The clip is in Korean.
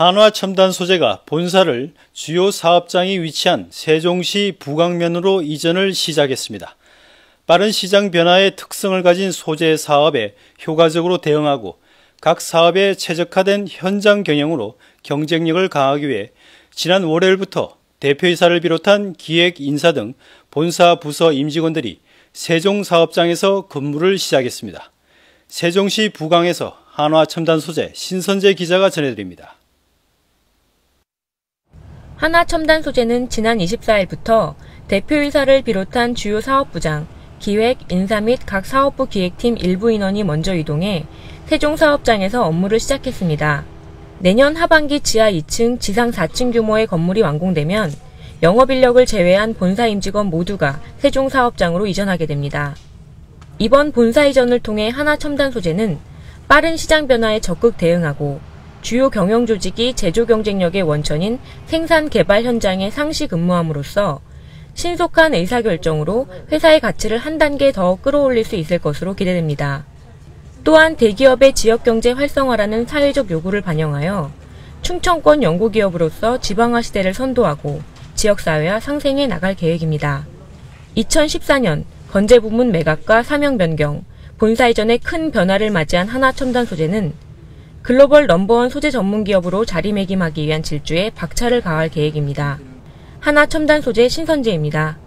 한화 첨단 소재가 본사를 주요 사업장이 위치한 세종시 부강면으로 이전을 시작했습니다. 빠른 시장 변화의 특성을 가진 소재 사업에 효과적으로 대응하고 각 사업에 최적화된 현장 경영으로 경쟁력을 강하기 위해 지난 월요일부터 대표이사를 비롯한 기획 인사 등 본사 부서 임직원들이 세종 사업장에서 근무를 시작했습니다. 세종시 부강에서 한화 첨단 소재 신선재 기자가 전해드립니다. 하나 첨단 소재는 지난 24일부터 대표이사를 비롯한 주요 사업부장, 기획, 인사 및 각 사업부 기획팀 일부 인원이 먼저 이동해 세종 사업장에서 업무를 시작했습니다. 내년 하반기 지하 2층, 지상 4층 규모의 건물이 완공되면 영업 인력을 제외한 본사 임직원 모두가 세종 사업장으로 이전하게 됩니다. 이번 본사 이전을 통해 하나 첨단 소재는 빠른 시장 변화에 적극 대응하고 주요 경영 조직이 제조 경쟁력의 원천인 생산 개발 현장에 상시 근무함으로써 신속한 의사결정으로 회사의 가치를 한 단계 더 끌어올릴 수 있을 것으로 기대됩니다. 또한 대기업의 지역경제 활성화라는 사회적 요구를 반영하여 충청권 연구기업으로서 지방화 시대를 선도하고 지역사회와 상생해 나갈 계획입니다. 2014년 건재 부문 매각과 사명 변경, 본사 이전의 큰 변화를 맞이한 하나첨단 소재는 글로벌 넘버원 소재 전문 기업으로 자리매김하기 위한 질주에 박차를 가할 계획입니다. 하나 첨단 소재 신선재입니다.